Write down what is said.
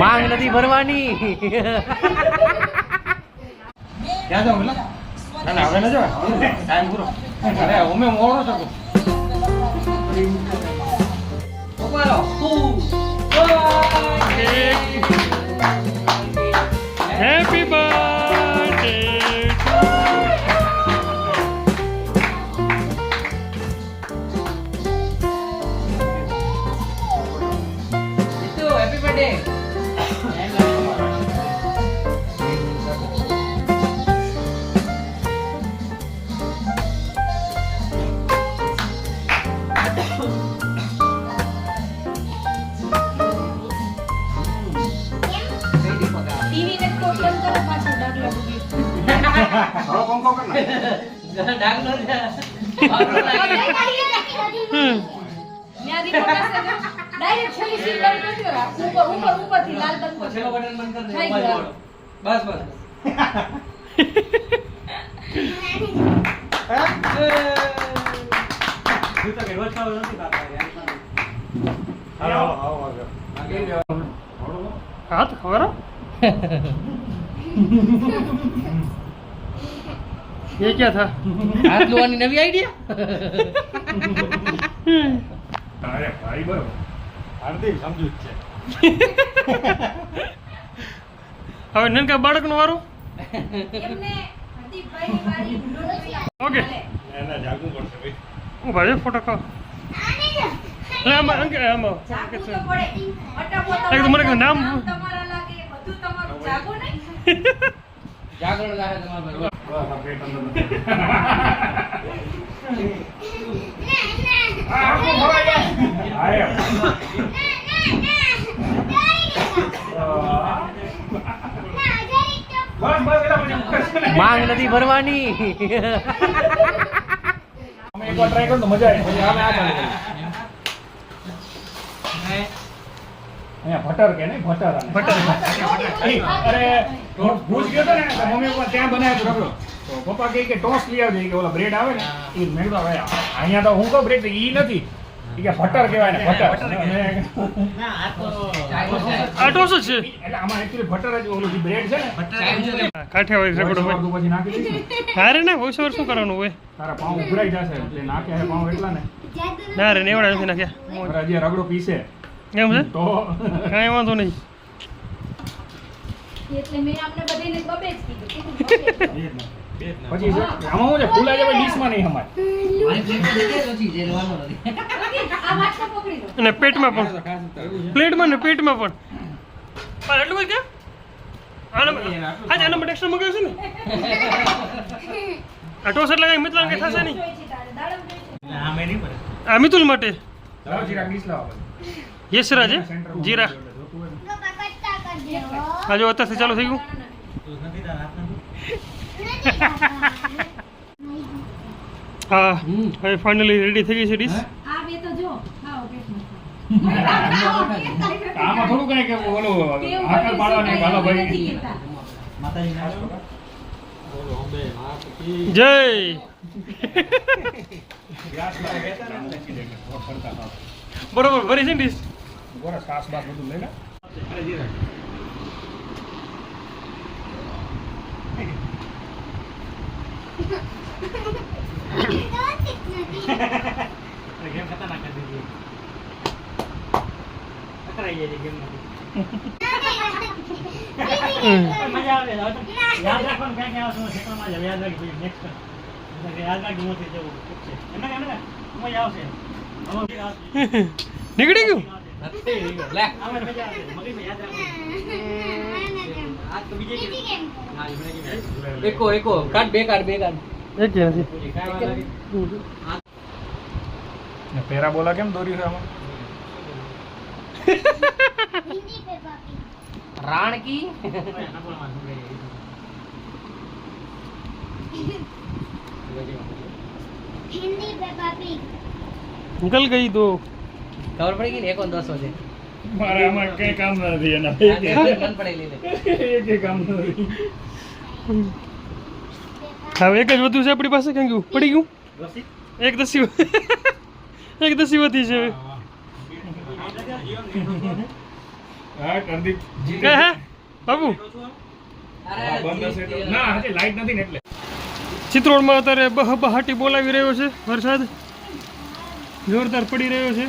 માંગ નથી ભરવાની ક્યાં જાવ? ના ના, હવે ન જવાય. ટાઈમ પૂરો અરે, અમે મોડો છો ડાક નો ન્યા રિમોટ હશે ને. ડાયરેક્ટ છેલ્લી સીટ બંધ કરજો રા. ઉપર ઉપર ઉપરથી લાલ બંધ છેલ્લો બટન બંધ કરી ગયું. દે. બસ બસ. હાલો, આવો, આવો. હાથ ખબર ये क्या था હાથ ધોવાની નવી આઈડિયા તારે ભાઈ બરોબર હાર્દિક સમજુ જ છે હવે નનકા બાળકનું વારું એમને હરદીપભાઈની વાડી ડોલરી ઓકે એને જાગવું પડશે ભાઈ હું ભાઈ ફોટો ખાવ એટલે આમાં અંકે આમાં જાગવું તો પડે અટકો એક તો મને કહે નામ- તમારા લાગે બધું તમારું જાગો નહીં જાગરણ લાગે તમારા માંગ નથી ભરવાની. અમે એકવાર કર્યું તો મજા આવી. પછી અમે આ ચાલુ અહીંયા ભટર કે નહીં? ભટર ભટર. અરે ભૂજ ભુજ ગયો હતો ને તો મમ્મી પપ્પા ત્યાં બનાવ્યો રગડો તો પપ્પા કહે કે ટોસ લઈ આવજે. કે ઓલા બ્રેડ આવે ને એ મેં કીધું હવે અહીંયા તો હું કહું બ્રેડ એ નથી. ઈ કે ફટર કહેવાય ને ફટર આ ટોસ છે. એટલે આમાં એક્ચ્યુઅલી ફટર જ ઓલું જે બ્રેડ છે ને કાઠિયાવાડી રેકોર્ડ હોય પછી નાખી દઈશ. ને, હારે ને? વોઇસ ઓવર શું કરવાનું હોય? તારા પાઉં ઉભરાઈ જશે એટલે નાખે પાઉં એટલા ને. ના રે નેવડા નથી નાખ્યા. હજી રગડો પીસે. એમ છે? તો કાંઈ વાંધો નહીં. એટલે મેં આમને બધાને બબે જ કીધું. પછી છે, આમાં હું છે? ફૂલ જેવા ડીશમાં નહીં લો અને પેટમાં પણ. પ્લેટમાં ને પેટમાં પણ. પણ એટલું બધું કેમ આના આજે આના માટે એક્સ્ટ્રા મગાવ્યું છે ને? આ ટોસ એટલે કાંઈ મિત્ર કંઈ થશે નહીં. આ મિતુલ માટે. યસ રાજ. જીરા. જોતું હોય ને. આ જો અત્યારથી ચાલુ થઈ ગયું. હા હવે ફાઇનલી રેડી થઈ ગઈ છે ડીશ આ બે તો જો ડીશ પેટમાં આમાં થોડું કઈ કે ઓલું કેવું હાકલ બધું ભાઈ. કહેતા. જય નીકળી ગયું? એકો એકો કાઢ બે કાઢ બે કાઢ. એક નથી. ને પેરા બોલા કેમ દોર્યું છે આમાં? રાણકી हिंदी पे पापी નિકલ ગઈ તો ખબર પડી ગઈ ને એકો ને દસ વાગે મારે આમાં કઈ કામ નથી એના મન પડે લઈ લે એક કામ નથી હવે એક જ વધુ છે આપણી પાસે કેમ ગયું પડી ગયું એક દસી એક દસી વધી છે હવે. હા કરદીપ. જીતે હે હે. બાબુ. હા, બંધ હશે તો. ના હજી લાઈટ નથી ને એટલે. ચિત્રોડમાં અત્યારે બહ બહાટી બોલાવી રહ્યો છે વરસાદ. જોરદાર પડી રહ્યો છે.